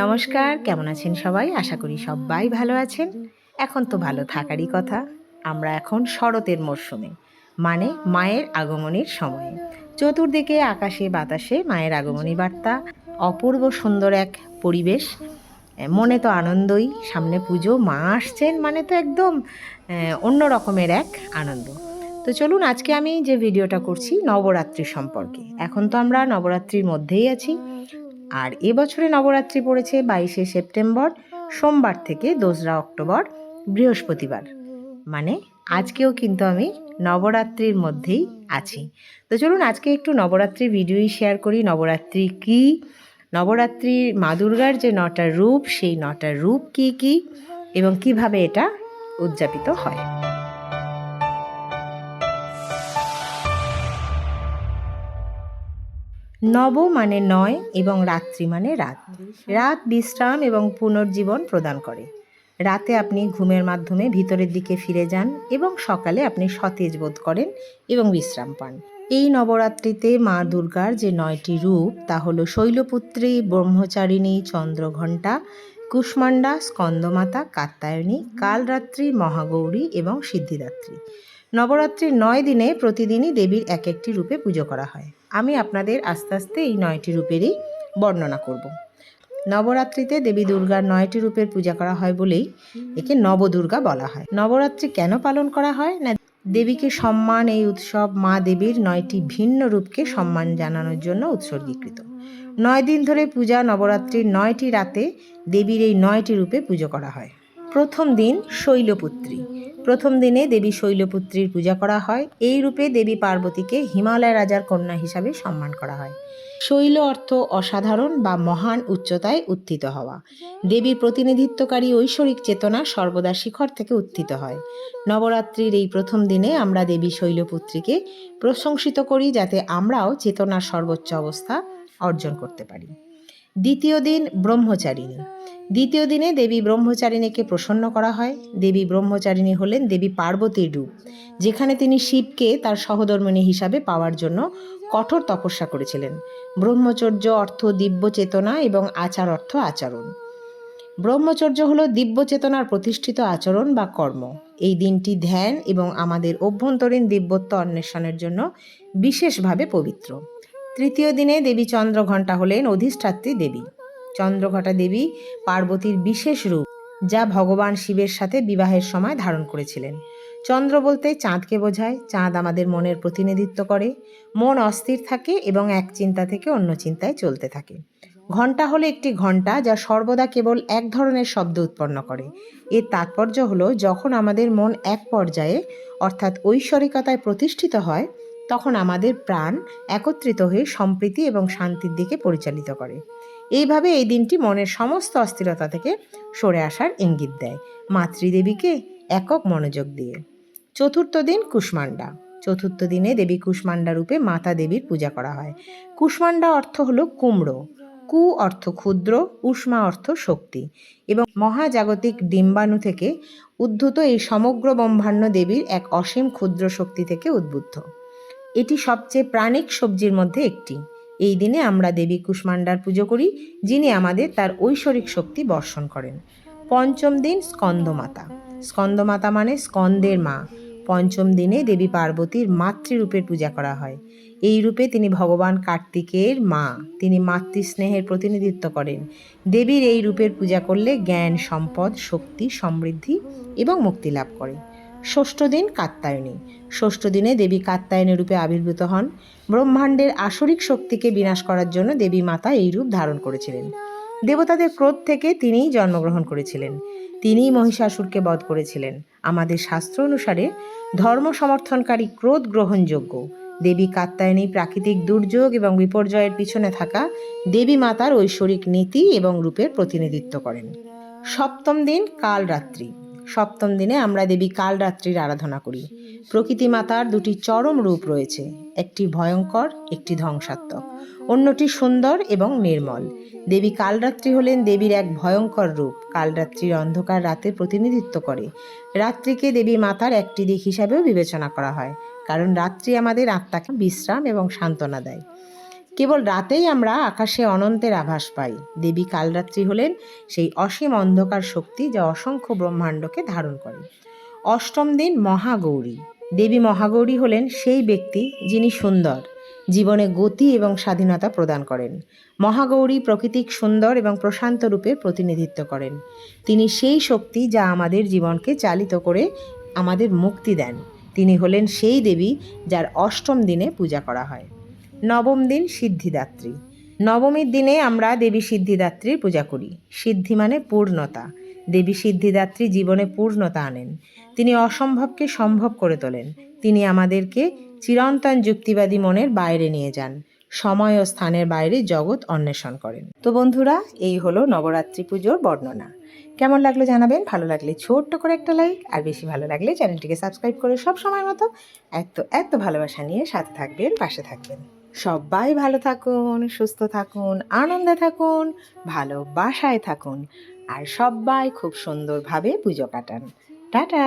নমস্কার, কেমন আছেন সবাই? আশা করি সবাই ভালো আছেন। এখন তো ভালো থাকারই কথা। আমরা এখন শরতের মরশুমে মানে মায়ের আগমনের সময়ে। চতুর্দিকে আকাশে বাতাসে মায়ের আগমনী বার্তা, অপূর্ব সুন্দর এক পরিবেশ। মনে তো আনন্দই, সামনে পুজো, মা আসছেন মানে তো একদম অন্য রকমের এক আনন্দ। তো চলুন, আজকে আমি যে ভিডিওটা করছি নবরাত্রি সম্পর্কে। এখন তো আমরা নবরাত্রির মধ্যেই আছি। আর এবছরে নবরাত্রি পড়েছে বাইশে সেপ্টেম্বর, সোমবার থেকে দোসরা অক্টোবর, বৃহস্পতিবার। মানে আজকেও কিন্তু আমি নবরাত্রির মধ্যেই আছি। তো চলুন আজকে একটু নবরাত্রির ভিডিওই শেয়ার করি। নবরাত্রি কি? নবরাত্রির মা দুর্গার যে নটা রূপ, সেই নটা রূপ কি কি? এবং কীভাবে এটা উদযাপিত হয়? নব মানে নয় এবং রাত্রি মানে রাত। রাত বিশ্রাম এবং পুনর্জীবন প্রদান করে। রাতে আপনি ঘুমের মাধ্যমে ভিতরের দিকে ফিরে যান এবং সকালে আপনি সতেজ বোধ করেন এবং বিশ্রাম পান। এই নবরাত্রিতে মা দুর্গার যে নয়টি রূপ তা হল শৈলপুত্রী, ব্রহ্মচারিণী, চন্দ্রঘণ্টা, কুষ্মাণ্ডা, স্কন্দমাতা, কাত্যায়নী, কালরাত্রি, মহাগৌরী এবং সিদ্ধিদাত্রী। নবরাত্রির নয় দিনে প্রতিদিনই দেবীর এক একটি রূপে পুজো করা হয়। আমি আপনাদের আস্তে আস্তে এই নয়টি রূপেরই বর্ণনা করব। নবরাত্রিতে দেবী দুর্গার নয়টি রূপের পূজা করা হয় বলেই একে নবদুর্গা বলা হয়। নবরাত্রি কেন পালন করা হয়? না, দেবীকে সম্মান, এই উৎসব মা দেবীর নয়টি ভিন্ন রূপকে সম্মান জানানোর জন্য উৎসর্গীকৃত। নয় দিন ধরে পূজা নবরাত্রির নয়টি রাতে দেবীর এই নয়টি রূপে পুজো করা হয়। প্রথম দিন শৈলপুত্রী। প্রথম দিনে দেবী শৈলপুত্রীর পূজা করা হয়। এই রূপে দেবী পার্বতীকে হিমালয় রাজার কন্যা হিসাবে সম্মান করা হয়। শৈল অর্থ অসাধারণ বা মহান উচ্চতায় উত্থিত হওয়া। দেবীর প্রতিনিধিত্বকারী ঐশ্বরিক চেতনা সর্বদা শিখর থেকে উত্থিত হয়। নবরাত্রির এই প্রথম দিনে আমরা দেবী শৈলপুত্রীকে প্রশংসিত করি যাতে আমরাও চেতনার সর্বোচ্চ অবস্থা অর্জন করতে পারি। দ্বিতীয় দিন ব্রহ্মচারিণী। দ্বিতীয় দিনে দেবী ব্রহ্মচারিণীকে প্রসন্ন করা হয়। দেবী ব্রহ্মচারিণী হলেন দেবী পার্বতীর রূপ, যেখানে তিনি শিবকে তার সহধর্মিণী হিসাবে পাওয়ার জন্য কঠোর তপস্যা করেছিলেন। ব্রহ্মচর্য অর্থ দিব্য চেতনা এবং আচার অর্থ আচরণ। ব্রহ্মচর্য হল দিব্য চেতনার প্রতিষ্ঠিত আচরণ বা কর্ম। এই দিনটি ধ্যান এবং আমাদের অভ্যন্তরীণ দিব্যত্ব অন্বেষণের জন্য বিশেষভাবে পবিত্র। তৃতীয় দিনে দেবী চন্দ্রঘণ্টা হলেন অধিষ্ঠাত্রী দেবী। চন্দ্রঘটা দেবী পার্বতীর বিশেষ রূপ, যা ভগবান শিবের সাথে বিবাহের সময় ধারণ করেছিলেন। চন্দ্র বলতে চাঁদকে বোঝায়, চাঁদ আমাদের মনের প্রতিনিধিত্ব করে, মন অস্থির থাকে এবং এক চিন্তা থেকে অন্য চিন্তায় চলতে থাকে। ঘণ্টা হলো একটি ঘণ্টা যা সর্বদা কেবল এক ধরনের শব্দ উৎপন্ন করে। এর তাৎপর্য হলো, যখন আমাদের মন এক পর্যায়ে, অর্থাৎ ঐশ্বরিকতায় প্রতিষ্ঠিত হয়, তখন আমাদের প্রাণ একত্রিত হয়ে সম্প্রীতি এবং শান্তির দিকে পরিচালিত করে। এইভাবে এই দিনটি মনের সমস্ত অস্থিরতা থেকে সরে আসার ইঙ্গিত দেয়। মাতৃদেবীকে একক মনোযোগ দিয়ে। চতুর্থ দিন কুষ্মাণ্ডা। চতুর্থ দিনে দেবী কুষ্মাণ্ডা রূপে মাতা দেবীর পূজা করা হয়। কুষ্মাণ্ডা অর্থ হলো কুমড়ো। কু অর্থ ক্ষুদ্র, উষ্মা অর্থ শক্তি। এবং মহাজাগতিক ডিম্বাণু থেকে উদ্ভূত এই সমগ্র ব্রহ্মাণ্ড দেবীর এক অসীম ক্ষুদ্র শক্তি থেকে উদ্বুদ্ধ। এটি সবচেয়ে প্রাণিক সবজির মধ্যে একটি। এই দিনে আমরা দেবী কুষ্মাণ্ডার পুজো করি, যিনি আমাদের তার ঐশ্বরিক শক্তি বর্ষণ করেন। পঞ্চম দিন স্কন্দমাতা। স্কন্দমাতা মানে স্কন্দের মা। পঞ্চম দিনে দেবী পার্বতীর মাতৃরূপের পূজা করা হয়। এই রূপে তিনি ভগবান কার্তিকের মা। তিনি মাতৃস্নেহের প্রতিনিধিত্ব করেন। দেবীর এই রূপের পূজা করলে জ্ঞান, সম্পদ, শক্তি, সমৃদ্ধি এবং মুক্তি লাভ করে। ষষ্ঠ দিন কাত্যায়নী। ষষ্ঠ দিনে দেবী কাত্যায়নী রূপে আবির্ভূত হন। ব্রহ্মাণ্ডের আসরিক শক্তিকে বিনাশ করার জন্য দেবী মাতা এই রূপ ধারণ করেছিলেন। দেবতাদের ক্রোধ থেকে তিনিই জন্মগ্রহণ করেছিলেন। তিনিই মহিষাসুরকে বধ করেছিলেন। আমাদের শাস্ত্র অনুসারে ধর্ম সমর্থনকারী ক্রোধ গ্রহণযোগ্য। দেবী কাত্যায়নী প্রাকৃতিক দুর্যোগ এবং বিপর্যয়ের পিছনে থাকা দেবী মাতার ঐশ্বরিক নীতি এবং রূপের প্রতিনিধিত্ব করেন। সপ্তম দিন কালরাত্রি। সপ্তম দিনে আমরা দেবী কালরাত্রির আরাধনা করি। প্রকৃতি মাতার দুটি চরম রূপ রয়েছে, একটি ভয়ঙ্কর, একটি ধ্বংসাত্মক। অন্যটি সুন্দর এবং নির্মল। দেবী কালরাত্রি হলেন দেবীর এক ভয়ঙ্কর রূপ, কালরাত্রির অন্ধকার রাতে প্রতিনিধিত্ব করে। রাত্রিকে দেবী মাতার একটি দিক হিসাবেও বিবেচনা করা হয়, কারণ রাত্রি আমাদের আত্মাকে বিশ্রাম এবং সান্ত্বনা দেয়। কেবল রাতেই আমরা আকাশে অনন্তের আভাস পাই। দেবী কালরাত্রি হলেন সেই অসীম অন্ধকার শক্তি যা অসংখ্য ব্রহ্মাণ্ডকে ধারণ করে। অষ্টম দিন মহাগৌরী। দেবী মহাগৌরী হলেন সেই ব্যক্তি যিনি সুন্দর, জীবনে গতি এবং স্বাধীনতা প্রদান করেন। মহাগৌরী প্রকৃতিক সুন্দর এবং প্রশান্ত রূপের প্রতিনিধিত্ব করেন। তিনি সেই শক্তি যা আমাদের জীবনকে চালিত করে আমাদের মুক্তি দেন। তিনি হলেন সেই দেবী যার অষ্টম দিনে পূজা করা হয়। নবম দিন সিদ্ধিদাত্রী। নবমীর দিনে আমরা দেবী সিদ্ধিদাত্রীর পূজা করি। সিদ্ধি মানে পূর্ণতা। দেবী সিদ্ধিদাত্রী জীবনে পূর্ণতা আনেন। তিনি অসম্ভবকে সম্ভব করে তোলেন। তিনি আমাদেরকে চিরন্তন যুক্তিবাদী মনের বাইরে নিয়ে যান। সময় ও স্থানের বাইরে জগৎ অন্বেষণ করেন। তো বন্ধুরা, এই হলো নবরাত্রি পুজোর বর্ণনা। কেমন লাগল জানাবেন? ভালো লাগলে ছোট্ট করে একটা লাইক, আর বেশি ভালো লাগলে চ্যানেলটিকে সাবস্ক্রাইব করে সব সময় মতো এত এত ভালোবাসা নিয়ে সাথে থাকবেন, পাশে থাকবেন। সবাই ভালো থাকুন, সুস্থ থাকুন, আনন্দে থাকুন, ভালোবাসায় থাকুন। আর সবাই খুব সুন্দরভাবে পুজো কাটান। টাটা!